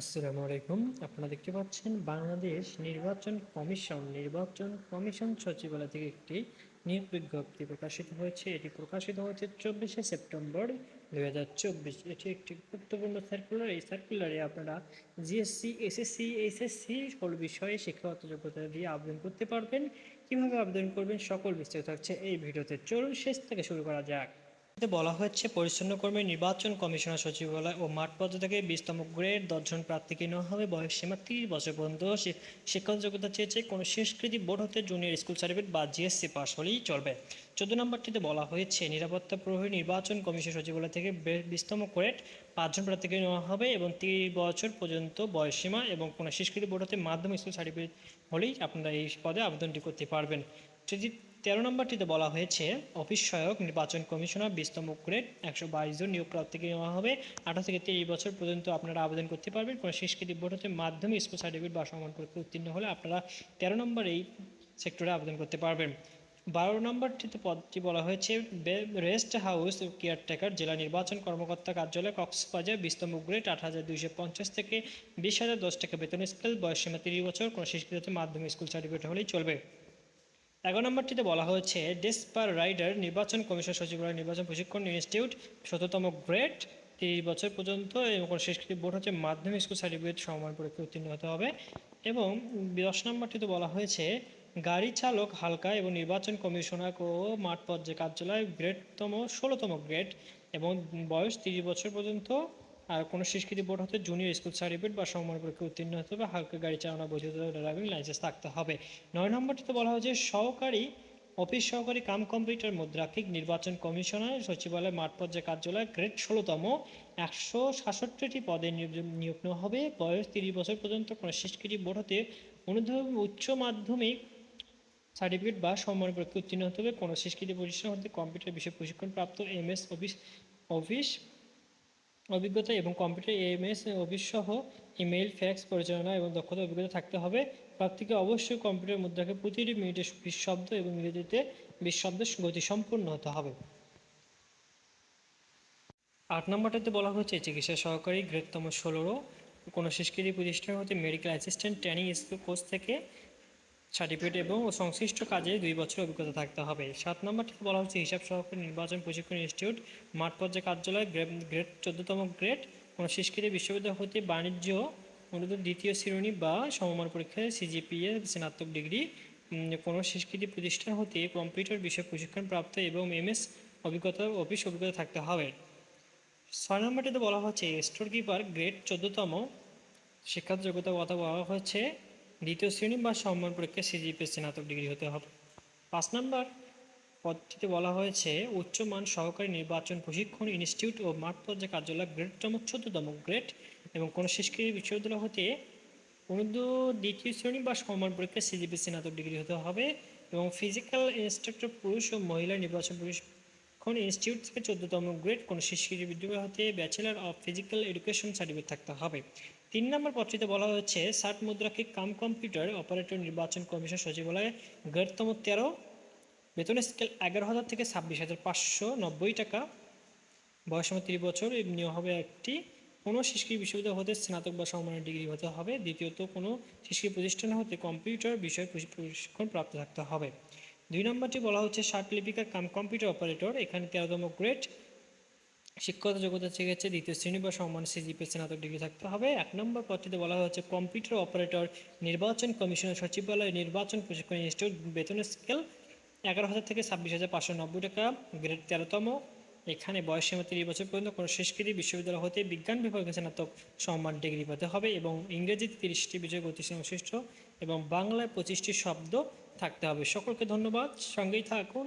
আসসালামু আলাইকুম। আপনারা দেখতে পাচ্ছেন বাংলাদেশ নির্বাচন কমিশন নির্বাচন কমিশন সচিবালয় থেকে একটি নিয়োগ বিজ্ঞপ্তি প্রকাশিত হয়েছে। এটি প্রকাশিত হয়েছে চব্বিশে সেপ্টেম্বর দু হাজার চব্বিশ। এটি একটি গুরুত্বপূর্ণ সার্কুলার এই সার্কুলারে আপনারা জিএসসি এসএসসি এসএসসি সকল বিষয়ে শিক্ষাগত যোগ্যতা দিয়ে আবেদন করতে পারবেন। কীভাবে আবেদন করবেন সকল বিস্তারিত থাকছে এই ভিডিওতে। চলুন শেষ থেকে শুরু করা যাক। বলা হচ্ছে পরিচ্ছন্ন কর্মী নির্বাচন কমিশনার সচিবালয় ও মাঠ পদ থেকে বিশতম গ্রেড দশজন প্রার্থীকে নেওয়া হবে। বয়স সীমা তিরিশ বছর পর্যন্ত শি- শিক্ষাগত যোগ্যতা চেয়েছে, কোনো শেষকৃতি বোর্ড হতে জুনিয়র স্কুল সার্টিফিকেট বা জিএসসি পাস হলেই চলবে। চোদ্দ নম্বরটিতে বলা হয়েছে, নিরাপত্তা প্রহরী নির্বাচন কমিশন সচিবালয় থেকে বে- বিশতম গ্রেড পাঁচজন প্রার্থীকে নেওয়া হবে এবং তিরিশ বছর পর্যন্ত বয়স সীমা এবং কোনো শেষকৃতি বোর্ড হতে মাধ্যমিক স্কুল সার্টিফিকেট হলেই আপনারা এই পদে আবেদনটি করতে পারবেন। যদি তেরো নম্বরটিতে বলা হয়েছে, অফিস সহায়ক, নির্বাচন কমিশনার, বিস্তম গ্রেড একশো বাইশ জন নিয়োগ প্রার্থীকে নেওয়া হবে। আঠারো থেকে তিরিশ বছর পর্যন্ত আপনারা আবেদন করতে পারবেন। কোনো শেষকৃতি বোর্ড হতে মাধ্যমিক স্কুল সার্টিফিকেট বা সমান পরীক্ষা উত্তীর্ণ হলে আপনারা তেরো নম্বর এই সেক্টরে আবেদন করতে পারবেন। বারো নম্বরটিতে পদটি বলা হয়েছে রেস্ট হাউস কেয়ারটেকার, জেলা নির্বাচন কর্মকর্তা কার্যালয়, কক্সবাজার, বিস্তম গ্রেড আট হাজার দুইশো পঞ্চাশ থেকে বিশ হাজার দশ টাকা বেতন স্কেল, বয়স সীমা তিরিশ বছর, কোনো শিক্ষিত মাধ্যমিক স্কুল সার্টিফিকেট হলেই চলবে। এগারো নম্বরটিতে বলা হয়েছে ডেসপার রাইডার নির্বাচন কমিশন সচিবালয় নির্বাচন প্রশিক্ষণ ইনস্টিটিউট শততম গ্রেড, তিরিশ বছর পর্যন্ত এবং কোনো শেষকৃতি বোর্ড হচ্ছে মাধ্যমিক স্কুল সার্টিফিকেট সমান পরীক্ষা উত্তীর্ণ হতে হবে। এবং দশ নম্বরটিতে বলা হয়েছে, গাড়ি চালক হালকা এবং নির্বাচন কমিশনার ও মাঠ পর্যায়ে কার্যালয়, গ্রেডতম ষোলোতম গ্রেড এবং বয়স তিরিশ বছর পর্যন্ত আর কোনো স্বীকৃতি বোর্ড হতে জুনিয়র স্কুল সার্টিফিকেট বা সমমান পরীক্ষা উত্তীর্ণ হতে হবে, হালকা গাড়ি চালানো বৈধতা ড্রাইভিং লাইসেন্স থাকতে হবে। নয় নম্বরটিতে বলা হয়েছে, সহকারী অফিস সহকারী কাম কম্পিউটার মুদ্রাক্ষিক নির্বাচন কমিশনার সচিবালয় মাঠ পর্যায়ে কার্যালয় গ্রেড ষোলোতম, একশো সাতষট্টিটি পদে নিয়োগ নেওয়া হবে। বয়স তিরিশ বছর পর্যন্ত কোনো স্বীকৃতি বোর্ড হতে উচ্চ মাধ্যমিক সার্টিফিকেট বা সম্মান পরীক্ষা উত্তীর্ণ হতে হবে। কোনো স্বীকৃতি প্রতিষ্ঠান হতে কম্পিউটার বিষয়ে প্রশিক্ষণপ্রাপ্ত এম এস অফিস অফিস অভিজ্ঞতা এবং কম্পিউটার এমএস অফিস সহ ইমেইল, ফ্যাক্স পরিচালনা এবং দক্ষতা অভিজ্ঞতা থাকতে হবে। প্রার্থীকে অবশ্যই কম্পিউটার মুদ্রাকে প্রতিটি মিনিটে বিশ শব্দ এবং ইংরেজিতে বিশ শব্দের গতি সম্পূর্ণ হতে হবে। আট নম্বরটাতে বলা হচ্ছে, চিকিৎসা সহকারী গ্রেডতম ষোলোরও কোনো স্বীকৃতি প্রতিষ্ঠান হতে medical assistant training school course থেকে সার্টিফিকেট এবং সংশ্লিষ্ট কাজে দুই বছর অভিজ্ঞতা থাকতে হবে। সাত নম্বরটিতে বলা হচ্ছে হিসাব সহকারী নির্বাচন প্রশিক্ষণ ইনস্টিটিউট, মাঠ পর্যায়ে কার্যালয়, গ্রেড চোদ্দতম গ্রেড, কোনো স্বীকৃতি বিশ্ববিদ্যালয় হতে বাণিজ্য অনুরোধ দ্বিতীয় শ্রেণি বা সমমান পরীক্ষায় সিজিপিএ স্নাতক ডিগ্রি কোনো স্বীকৃতি প্রতিষ্ঠান হতে কম্পিউটার বিষয়ে প্রশিক্ষণ প্রাপ্ত এবং এমএস অভিজ্ঞতা, অফিস অভিজ্ঞতা থাকতে হবে। ছয় নম্বরটিতে বলা হচ্ছে স্টোর কিপার গ্রেড চোদ্দতম শিক্ষার যোগ্যতার কথা বলা হচ্ছে দ্বিতীয় শ্রেণি বা সম্মান পরীক্ষায় সিজিপি স্নাতক ডিগ্রি হতে হবে। পাঁচ নম্বর পদটিতে বলা হয়েছে উচ্চমান সহকারী নির্বাচন প্রশিক্ষণ ইনস্টিটিউট ও মাঠ পর্যায়ে কার্যালয় গ্রেডতম চোদ্দতম গ্রেড এবং কোনো স্বীকৃতি বিশ্ববিদ্যালয় হতে অনুদ্ধ দ্বিতীয় শ্রেণি বা সম্মান পরীক্ষায় সিজিপি স্নাতক ডিগ্রি হতে হবে এবং ফিজিক্যাল ইনস্ট্রাক্টর পুরুষ ও মহিলা নির্বাচন প্রশিক্ষণ ইনস্টিটিউট থেকে চোদ্দতম গ্রেড কোনো স্বীকৃতি বিদ্যালয় হতে bachelor of physical education certificate থাকতে হবে। তিন নম্বর পত্রিতে বলা হয়েছে, ষাট মুদ্রাকে কাম কম্পিউটার অপারেটর নির্বাচন কমিশন সচিবালয়ে গ্রেডতম তেরো, বেতন স্কেল এগারো হাজার থেকে ছাব্বিশ হাজার পাঁচশো নব্বই টাকা। বয়স সময় তিরিশ বছর নিয়োগ হবে একটি, কোনো শিশু বিশ্ববিদ্যালয় হতে স্নাতক বা সমমানের ডিগ্রি হতে হবে। দ্বিতীয়ত, কোনো শিশু প্রতিষ্ঠান হতে কম্পিউটার বিষয়ে প্রশি- প্রশিক্ষণ প্রাপ্ত থাকতে হবে। দুই নম্বরটি বলা হচ্ছে, ষাট লিপিকার কাম কম্পিউটার অপারেটর, এখানে তেরোতম গ্রেড। শিক্ষাগত যোগ্যতা শিখেছে দ্বিতীয় শ্রেণি বা সমান সিজিপি স্নাতক ডিগ্রি থাকতে হবে। এক নম্বর পদটিতে বলা হচ্ছে কম্পিউটার অপারেটর, নির্বাচন কমিশনের, সচিবালয়, নির্বাচন প্রশিক্ষণ ইনস্টিটিউট, বেতন স্কেল এগারো হাজার থেকে ছাব্বিশ হাজার পাঁচশো নব্বই টাকা, গ্রেড তেরোতম। এখানে বয়স সীমা তিরিশ বছর পর্যন্ত কোনো শেষকৃতি বিশ্ববিদ্যালয় হতে বিজ্ঞান বিভাগে স্নাতক সম্মান ডিগ্রি পেতে হবে এবং ইংরেজিতে তিরিশটি বিষয় গতি সংশ্লিষ্ট এবং বাংলায় পঁচিশটি শব্দ থাকতে হবে। সকলকে ধন্যবাদ। সঙ্গেই থাকুন।